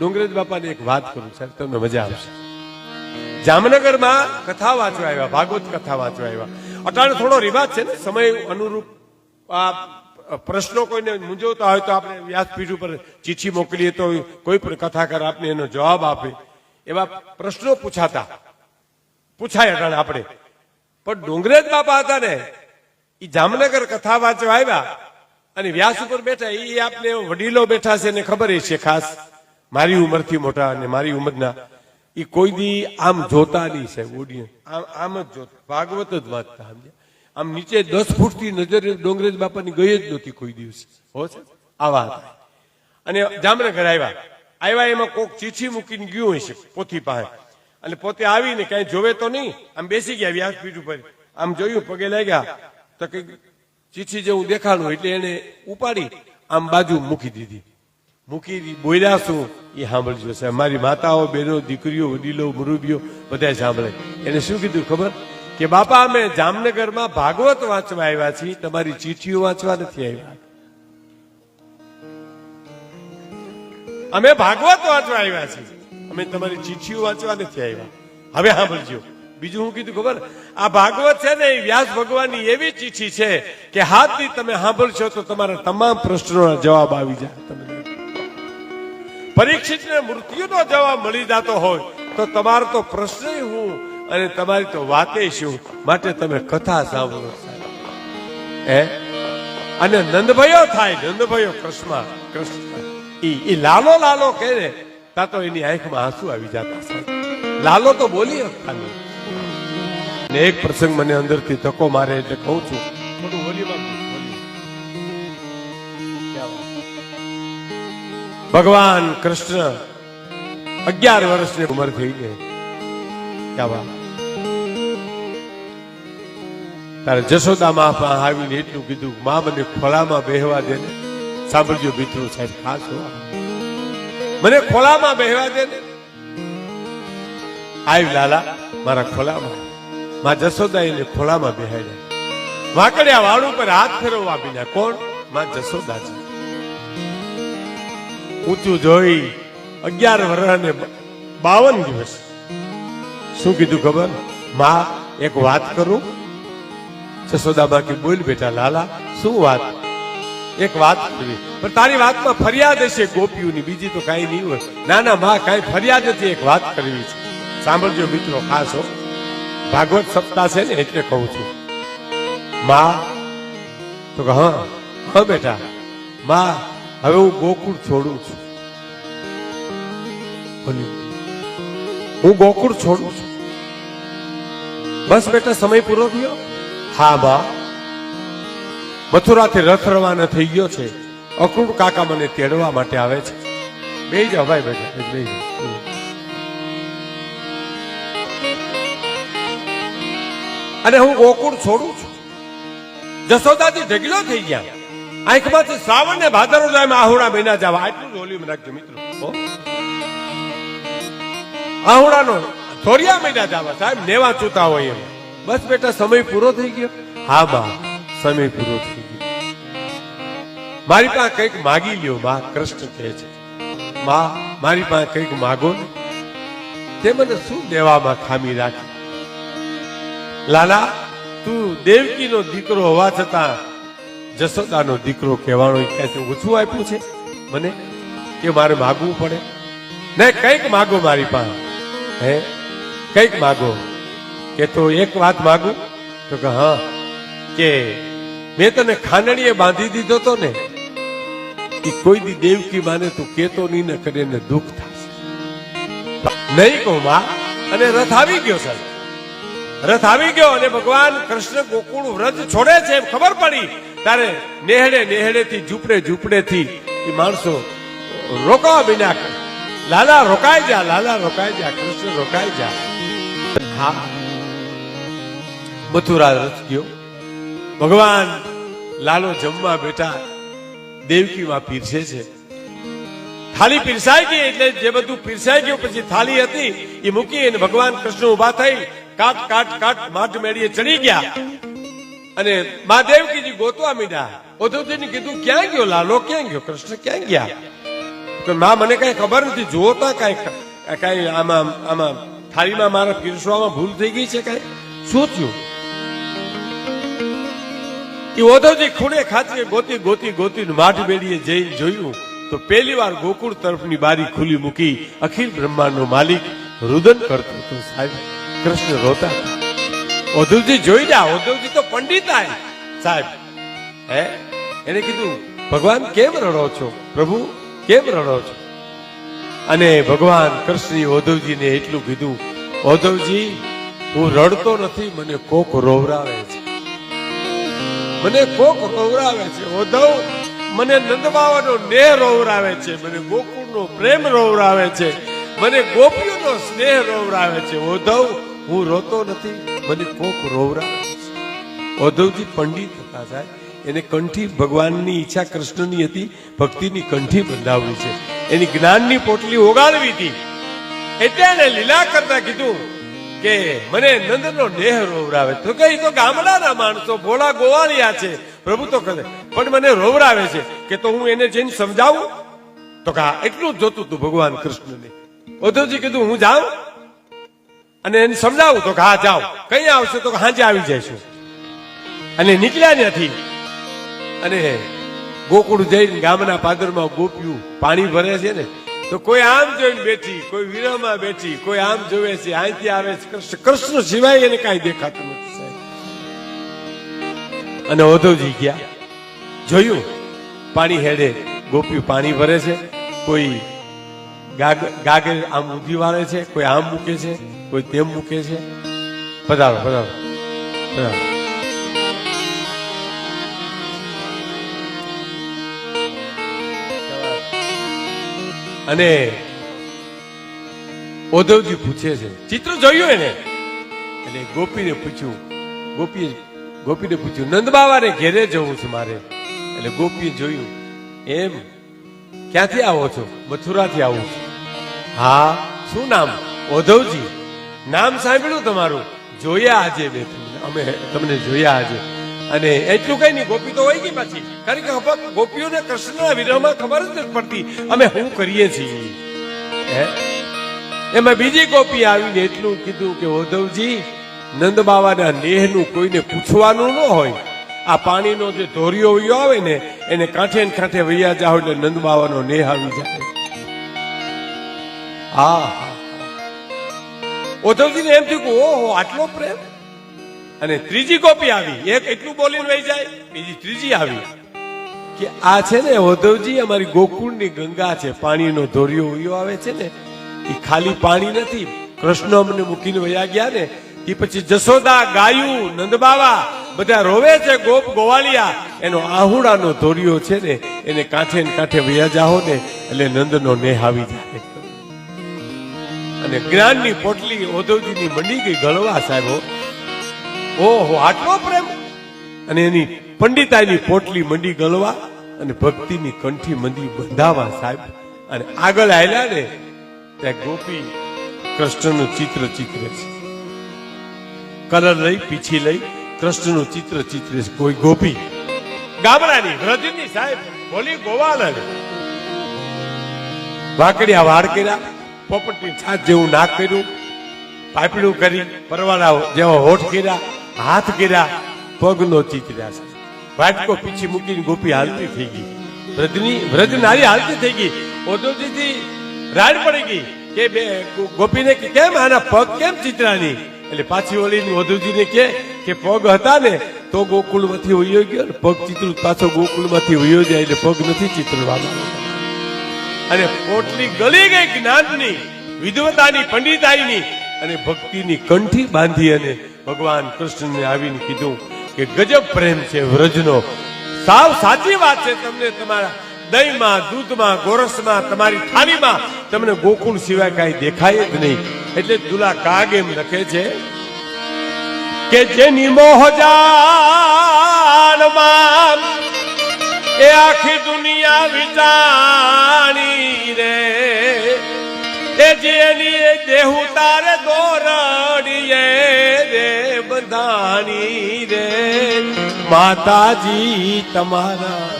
ડોંગરેજ બાપાની એક વાત કરું, સાહેબ, તમને મજા આવશે. જામનગરમાં કથા વાંચવા આવ્યા, ભાગવત કથા વાંચવા આવ્યા. અટાણે થોડો રિવાજ છે ને, સમય અનુરૂપ આ પ્રશ્નો કોઈને મૂંઝવતા હોય તો આપણે વ્યાસપીઠ ઉપર ચીઠી મોકલીએ તો કોઈ પણ કથાકાર આપને એનો જવાબ આપે. એવા પ્રશ્નો પૂછાતા. પૂછાય અટાણે આપણે. પણ ડુંગરેજ બાપા હતા ને એ જામનગર કથા વાંચવા આવ્યા. અને વ્યાસ ઉપર બેઠા એ આપને વડીલો બેઠા છે ને ખબર એ છે ખાસ. મારી ઉંમરથી મોટા અને મારી ઉંમરના. એ કોઈ દી આમ જોતા નહીં છે આમ જ જોતા ભાગવત જ વાંચતા આમ નીચે દસ ફૂટથી નજર ડોંગરેજ બાપાની ગઈ જ નહોતી કોઈ દિવસ. હો છે આવા હતા અને જામનગર આવ્યા. આવ્યા એમાં કોક ચીઠી મૂકીને ગયું હશે પોથી પાસે. અને પોતે આવીને કઈ જોવે તો નહીં. આમ બેસી ગયા વ્યાસપીઠ ઉપર. આમ જોયું, પગે લાગ્યા. તો કંઈક ચીઠી જેવું દેખાણું એટલે એને ઉપાડી આમ બાજુ મૂકી દીધી. મૂકી બોલ્યા શું? એ સાંભળજો સાહેબ, મારી માતાઓ, બહેનો, દીકરીઓ, વડીલો મુરુબીઓ બધા સાંભળે. એને શું કીધું ખબર? કે બાપા, અમે જામનગરમાં ભાગવત વાંચવા આવ્યા છીએ, તમારી ચીઠીઓ વાંચવા નથી આવ્યા. અમે ભાગવત વાંચવા આવ્યા છીએ. અમે તમારી ચીઠીઓ વાંચવા નથી આવ્યા. હવે સાંભળજો. બીજું હું કીધું, ખબર? આ ભાગવત છે ને વ્યાસ ભગવાનની એવી ચીઠી છે કે હાથથી તમે સાંભળશો તો તમારા તમામ પ્રશ્નોના જવાબ આવી જાય. તમને પરીક્ષિતને મૃત્યુનો જવાબ મળી જતો હોય તો તમારો તો પ્રશ્ન હું અને તમારી તો વાતે શું? માટે તમે કથા સાંભળો. હે? અને નંદભયો થાય, નંદભયો કૃષ્ણ કૃષ્ણ. ઈ લાલો લાલો કહે તા તો એની આંખમાં આંસુ આવી જતા લાલો તો બોલી શકતા નહીં ને એક પ્રસંગ મને અંદરથી ધક્કો મારે એટલે કહું છું. ભગવાન કૃષ્ણ અગિયાર વર્ષની ઉંમર થઈ ગઈ. ક્યાં વાત? તારે જશોદા માં પણ આવીને એટલું કીધું માં મને ખોળામાં બેહવા દે ને. સાંભળજો મિત્રો સાહેબ ખાસ મને ખોળામાં બેહવા દે ને. આવી લાલા મારા ખોળામાં. માં જશોદા એને ખોળામાં બેહાડ્યા. વાંકડિયા વાળ ઉપર હાથ ફેરવવા બીજા કોણ? માં જસોદાજી ઊંચું જોઈ અગિયાર વર્ષ ને બાવન દિવસ. શું કીધું ખબર? માં, એક વાત કરું? જશોદાબા કે, બોલ બેટા લાલા, શું વાત? એક વાત કરવી. પણ તારી વાતમાં ફરિયાદ હશે ગોપીઓની. બીજી તો કાંઈ નહીં હોય. ના ના માં, કાંઈ ફરિયાદ નથી, એક વાત કરવી છે. સાંભળજો મિત્રો, ખાસ હો. ભાગવત સપ્તાહ છે ને એટલે કહું છું. માં, તો કે હા હા બેટા, માં, હવે હું ગોકુળ છોડું છું. બોલ્યું. હું ગોકુળ છોડું છું. બસ બેટા, સમય પૂરો થયો? હા, બા. મથુરાથી રથ રવાના થઈ ગયો છે. અક્રૂર કાકા મને તેડવા માટે આવે છે. બે જાઓ, ભાઈ બેટા બે અને હું ગોકુળ છોડું છું. જશોદાજી ઢગલો થઈ ગયા. આંખમાંથી શ્રાવણ ને ભાદરો જાય આહુડા મહિના જવા. આટલું જ વોલ્યુમ રાખજો મિત્રો. આહુડાનો થોરિયા મહિના જવા. સાહેબ, નેવા ચૂતા હોય એમ. બસ બેટા, સમય પૂરો થઈ ગયો. હા, બા, સમય પૂરો થઈ ગયો. મારી પાસે કંઈક માગી લ્યો, બા, કૃષ્ણ કહે છે. મા મારી પાસે કંઈક માગો ને. તે મને શું દેવામાં ખામી રાખી? લાલા, તું દેવકીનો દીકરો હોવા છતાં જશોદાનો દીકરો કહેવાનો ઓછું આપ્યું છે? મને કે મારે માગવું પડે? ને કંઈક માગો મારી પાસે. હે? કંઈક માગો. કે તો એક વાત માગું? તો કે હા. કે મેં તને ખાંડણીએ બાંધી દીધો તો ને, કે કોઈ દી દેવકી માને તું કેતો નહીં ને કરીને દુઃખ થાય નહીં કહું, માં. અને રથ આવી ગયો, સાહેબ. રથ આવી ગયો અને ભગવાન કૃષ્ણ ગોકુળ વ્રજ છોડે છે ખબર પડી. તારે નેહડે નેહડે થી ઝૂપડે ઝૂપડે થી એ માણસો રોકાવા બિના લાલા રોકાઈ જા, લાલા રોકાઈ જા, કૃષ્ણ રોકાઈ જા. હા. મથુરા રથ ગયો. ભગવાન લાલો જમવા બેઠા, દેવકીમાં પીરસે છે. થાળી પીરસાઈ ગઈ એટલે જે બધું પીરસાઈ ગયું, પછી થાળી હતી, એ મૂકી અને ભગવાન કૃષ્ણ ઊભા થઈ કાટ કાટ કાટ માટ મેળીએ ચડી ગયા. અને મા દેવકીજી ગોતવા મીડા ઉદ્ધવજીને કીધું, ક્યાં ગયો લાલો? ક્યાં ગયો? કૃષ્ણ ક્યાં ગયા? મા મને કઈ ખબર નથી, જોતા કઈ કઈ આમાં આમાં થાળીમાં મારા પીરસવામાં ભૂલ થઈ ગઈ છે કઈ? શું એ ઓધવજી ખૂણે ખાચરે ગોતી ગોતી ગોતી માઠ મેળીએ જઈને જોયું તો પહેલી વાર ગોકુળ તરફની બારી ખુલી મૂકી અખિલ બ્રહ્માંડનો માલિક રુદન કરતો હતો. સાહેબ કૃષ્ણ રોતા. ઓધવજી જોઈ જા, ઓધવજી તો પંડિતાય સાહેબ, હે? એને કીધું, ભગવાન કેમ રડો છો? પ્રભુ, કેમ રડો છો? અને ભગવાન કૃષ્ણ ઓધવજીને એટલું કીધું, ઓધવજી, હું રડતો નથી, મને કોક રોવરાવે છે. મને કોક રોવરાવે છે. ઓધવ, મને નંદબાવાનો નેહ રોવરાવે છે. મને ગોકુળનો પ્રેમ રોવરાવે છે. મને ગોપીઓનો સ્નેહ રોવરાવે છે. ઓધવ હું રોતો નથી, મને કોક રોવરા છે. ઓધવજી પંડિત હતા સાહેબ એને કંઠી ભગવાનની ઈચ્છા કૃષ્ણની હતી, ભક્તિની કંઠી બંધાવવી છે. એની જ્ઞાનની પોટલી ઓગાળવી હતી. એટલે એને લીલા કરતા કીધું કે, મને નંદનો દેહ રોવરાવે. તો કઈ તો ગામડાના માણસો ભોળા ગોવાળિયા છે. પ્રભુ તો કહે, પણ મને રોવરાવે છે. કે, તો હું એને જઈને સમજાવું? તો કા એટલું જ જોતું હતું ભગવાન કૃષ્ણને. ઉદ્ધવજી કીધું, હું જાઉં? અને એને સમજાવું તો હા, જાઓ. કઈ આવશે તો હાજે આવી જઈશું. અને નીકળ્યા નથી અને ગોકુળ જઈને ગામના પાદરમાં ગોપ્યું, પાણી ભરે છે ને, તો કોઈ આમ જોઈને બેઠી, કોઈ વિરહમાં બેઠી, કોઈ આમ જોવે છે અહીંથી આવે છે, કૃષ્ણ સિવાય એને કાંઈ દેખાતું નથી અને ઓધવજી ગયા. જોયું? પાણી હેડે ગોપીઓ પાણી ભરે છે. કોઈ ગાગ ગાગે આમ ઊંધી વાળે છે, કોઈ આમ મૂકે છે. કોઈ તેમ મૂકે છે? પધારો પધારો અને ઓધવજી પૂછે છે, ચિત્ર જોયું એને? એટલે ગોપીને પૂછ્યું ગોપીએ ગોપીને પૂછ્યું નંદબાવાને ઘેરે જવું છે મારે. એટલે ગોપીએ જોયું, એમ? ક્યાંથી આવો છો? મથુરાથી આવું છું. હા, શું નામ? ઓધવજી નામ સાંભળ્યું તમારું? જોયા આજે બે અમે તમને જોયા આજે. અને એટલું કઈ નહીં, ગોપી તો હોય ગઈ પાછી? કારણ કે ગોપીઓને કૃષ્ણના વિરહમાં ખબર જ નથી પડતી. અમે શું કરીએ છીએ? હે? એમાં બીજી ગોપી આવીને એટલું કીધું કે ઓધવજી નંદ બાવાના નેહનું કોઈને પૂછવાનું ન હોય. આ પાણીનો જે ધોરિયો વયો આવે ને, એને કાંઠે ને કાંઠે વૈયા જાઓ એટલે નંદ બાવાનો નેહ આવી જાય. હા ઓધવજીને એમ થયું કે, ઓહો, આટલો પ્રેમ? અને ત્રીજી કોપી આવી. એક એટલું બોલીને વહી જાય, બીજી ત્રીજી આવી. કે આ છે ને, ઓધવજી અમારી ગોકુળની ગંગા છે. પાણીનો ધોરિયો ઉયો આવે છે ને, એ ખાલી પાણી નથી. કૃષ્ણ અમને મૂકીને વયા ગયા ને, એ પછી જશોદા, ગાયું, નંદબાવા, બધા રોવે છે, ગોપ ગોવાળિયા. એનો આહુડાનો ધોરિયો છે ને, એને કાંઠે કાંઠે વયા જાઓ ને, એટલે નંદનો નેહ આવી જાય. અને જ્ઞાનની પોટલી ઓધવજીની મંડી ગઈ ગળવા સાહેબો ઓહો, આટલો પ્રેમ? અને એની પંડિતાઈની પોટલી મંડી ગળવા અને ભક્તિની કંઠી મંદી બંધાવા સાહેબ. અને આગળ આવેલા ને, ત્યાં ગોપી કૃષ્ણનું ચિત્ર ચિત્રે છે. કલર લઈ, પીછી લઈ, કૃષ્ણનું ચિત્ર ચિત્રે છે. કોઈ ગોપી? ગામડાની વ્રજની સાહેબ બોલી ગોવાલ વાકડિયા વાળ કર્યા. પોપટની છાત જેવું નાક કર્યું, પાપડું કરી પરવાળા જેવા હોઠ કર્યા, હાથ કર્યા, પગનો ચીતર્યા છે. વાટકો પીછી મૂકીને ગોપી હાલતી થઈ ગઈ. વ્રજની વ્રજ નારી હાલતી થઈ ગઈ. ઓદોજીથી રાડ પડી ગઈ. કે બે ગોપીને કે, કેમ આના પગ કેમ ચિત્રાની એટલે પાછી ઓલી વધુજીને કે કે પગ હતા ને, તો ગોકુળમાંથી વયો ગયો પગ ચિત્ર, પાછો ગોકુળમાંથી વયો જાય એટલે પગ નથી ચિત્રવાનો. અને પોટલી ગળી ગઈ જ્ઞાનની વિદ્વતાની પંડિતાઈની અને ભક્તિની કંઠી બાંધી અને ભગવાન કૃષ્ણને આવીને કીધું કે, ગજબ પ્રેમ છે વ્રજનો. સાવ સાચી વાત છે તમને તમારા દહીંમાં, દૂધમાં, ગોરસમાં, તમારી થાળીમાં તમને ગોકુળ સિવાય કાંઈ દેખાય જ નહીં. એટલે દુલા કાગ એમ લખે છે કે જેની મોહજાનમાં એ આખી દુનિયા વિચારી રે. એ જેની એ દેહુ તારે દોરડીએ રે બંધાણી રે. માતાજી તમારા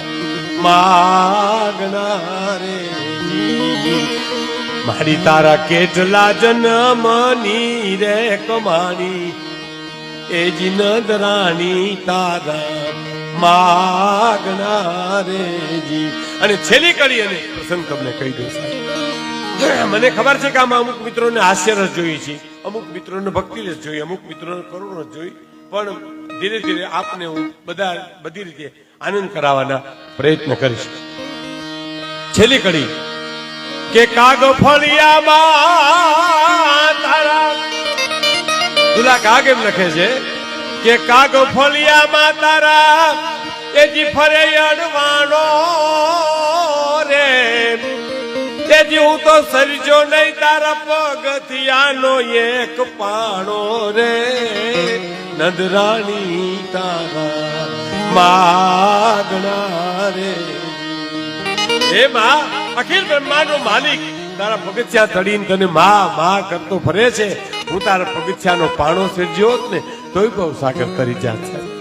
માગના રે. મારી તારા કેટલા જન્મની રે કમાણી. એ જીનદ રાણી તારા માગણા રે જી. અને છેલ્લી કડી અને પ્રસંગ તમને કહી દઉં મને ખબર છે કે આમાં અમુક મિત્રોને હાસ્ય રસ છે, અમુક મિત્રોને ભક્તિ રસ જોઈ, અમુક મિત્રોને કરુણ રસ જોઈ. પણ ધીરે ધીરે આપને હું બધા બધી રીતે આનંદ કરાવવાના પ્રયત્ન કરીશ. છેલ્લી કડી. કે કાગ ફળિયામાં દુલા કાગ એમ લખે છે કે કાગ ફળિયામાં તારા એજી ફરે અડવાણો રે. તેજી હું તો સરજો નહીં, તારા પગથિયાનો એક પાણો રે. નદરાણી તારા માગણા રે. હે માં, અખિલ બ્રહ્માંડનો માલિક તારા પગથિયા તડીને તને માં માં કરતો ફરે છે. હું તારા પગથિયાનો પાણો સર્જ્યો હોત ને, તોય બહુ સાગર તરી જાત